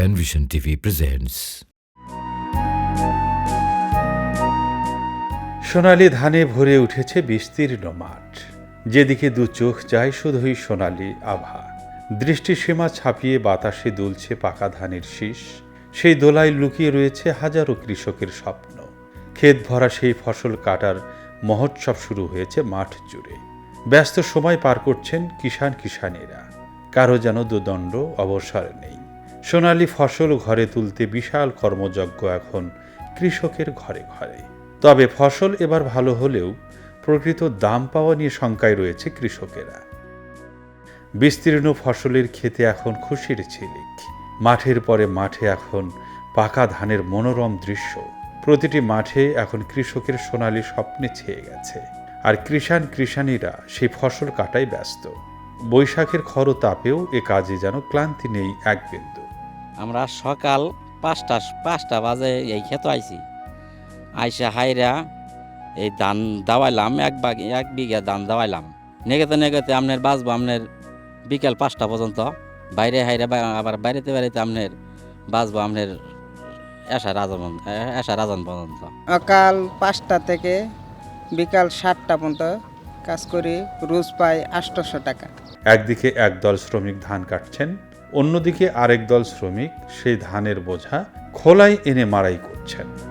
Penvision TV presents. সোনালি ধানে ভরে উঠেছে বিস্তীর্ণ মাঠ। যেদিকে দু চোখ যায় শুধুই সোনালি আভা। দৃষ্টিসীমা ছাপিয়ে বাতাসে দুলছে পাকা ধানের শীষ। সেই দোলায় লুকিয়ে রয়েছে হাজারো কৃষকের স্বপ্ন। ক্ষেত ভরা সেই ফসল কাটার মহোৎসব শুরু হয়েছে মাঠ জুড়ে। ব্যস্ত সময় পার করছেন কিষান কিষানেরা কারও যেন দুদণ্ড অবসর নেই। সোনালি ফসল ঘরে তুলতে বিশাল কর্মযজ্ঞ এখন কৃষকের ঘরে ঘরে। তবে ফসল এবার ভালো হলেও প্রকৃত দাম পাওয়া নিয়ে শঙ্কায় রয়েছে কৃষকেরা। বিস্তীর্ণ ফসলের ক্ষেতে এখন খুশির ঝিলিক। মাঠের পরে মাঠে এখন পাকা ধানের মনোরম দৃশ্য। প্রতিটি মাঠে এখন কৃষকের সোনালী স্বপ্নে ছেয়ে গেছে। আর কৃষাণ কৃষাণীরা সেই ফসল কাটায় ব্যস্ত। বৈশাখের খরতাপেও এ কাজে যেন ক্লান্তি নেই এক বিন্দু। আমরা সকাল পাঁচটা পাঁচটা বাজে এই খেতে আইছি। আইসা হাইরা এই ধান দাওয়াইলাম এক বাগ এক বিঘা ধান দাওয়াইলাম। নেগেতে নেগেতে আপনার বাঁচবো আপনার বিকেল পাঁচটা পর্যন্ত। বাইরে হাইরা আবার বাইরেতে বাইরেতে আপনার বাঁচবো আপনার এসা রাজন এসা রাজন পর্যন্ত। সকাল পাঁচটা থেকে বিকাল সাতটা পর্যন্ত কাজ করি রোজ পাই আটশোশো টাকা। একদিকে একদল শ্রমিক ধান কাটছেন অন্যদিকে আরেক দল শ্রমিক সেই ধানের বোঝা খোলায় এনে মারাই করছেন।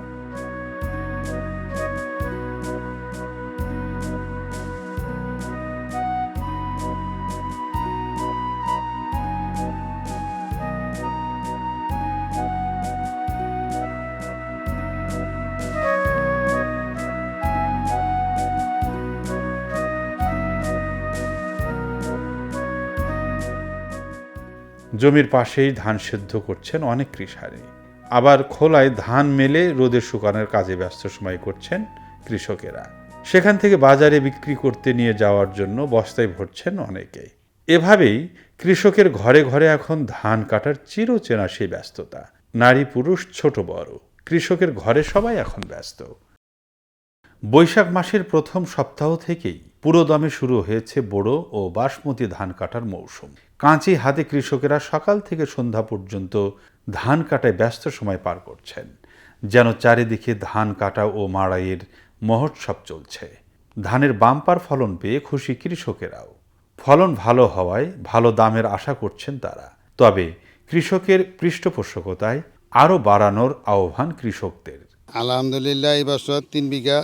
জমির পাশেই ধান সেদ্ধ করছেন অনেক কৃষারে। আবার খোলায় ধান মেলে রোদে শুকানোর কাজে ব্যস্ত সময় করছেন কৃষকেরা। সেখান থেকে বাজারে বিক্রি করতে নিয়ে যাওয়ার জন্য বস্তায় ভরছেন অনেকে এভাবেই কৃষকের ঘরে ঘরে এখন ধান কাটার চিরচেনা সেই ব্যস্ততা। নারী পুরুষ, ছোট, বড়। কৃষকের ঘরে সবাই এখন ব্যস্ত। বৈশাখ মাসের প্রথম সপ্তাহ থেকেই পুরোদমে শুরু হয়েছে বড় ও বাসমতি ধান কাটার মৌসুম। কাঁচি হাতে কৃষকেরা সকাল থেকে সন্ধ্যা পর্যন্ত ধান কাটায় ব্যস্ত সময় পার করছেন, যেন চারিদিকে ধান কাটা ও মাড়াইয়ের মহোৎসব চলছে। ধানের বাম্পার ফলন পেয়ে খুশি কৃষকেরাও। ফলন ভালো হওয়ায় ভালো দামের আশা করছেন তারা। তবে কৃষকের পৃষ্ঠপোষকতায় আরও বাড়ানোর আহ্বান কৃষকদের। আলহামদুলিল্লাহ, এই বছর তিন বিঘা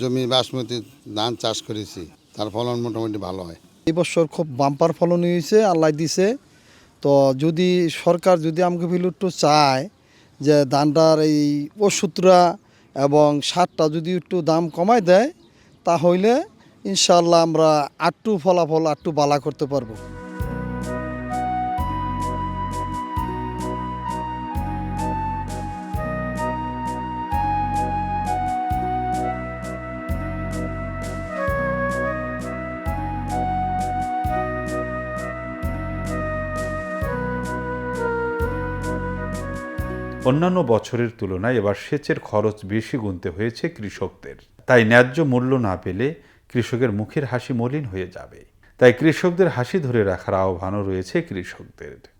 জমি বাসমতি ধান চাষ করেছি। তার ফলন মোটামুটি ভালো হয়। এবছর খুব বাম্পার ফলন হয়েছে, আল্লাহ দিছে। তো যদি সরকার যদি আমাকে একটু চায় যে ধানটার এই ওষুধরা এবং সারটা যদি একটু দাম কমায় দেয়, তাহলে ইনশাল্লাহ আমরা আটটু ফলাফল, আটটু বালা করতে পারব। অন্যান্য বছরের তুলনায় এবার সেচের খরচ বেশি গুনতে হয়েছে কৃষকদের। তাই ন্যায্য মূল্য না পেলে কৃষকের মুখের হাসি মলিন হয়ে যাবে। তাই কৃষকদের হাসি ধরে রাখার আহ্বানও রয়েছে কৃষকদের।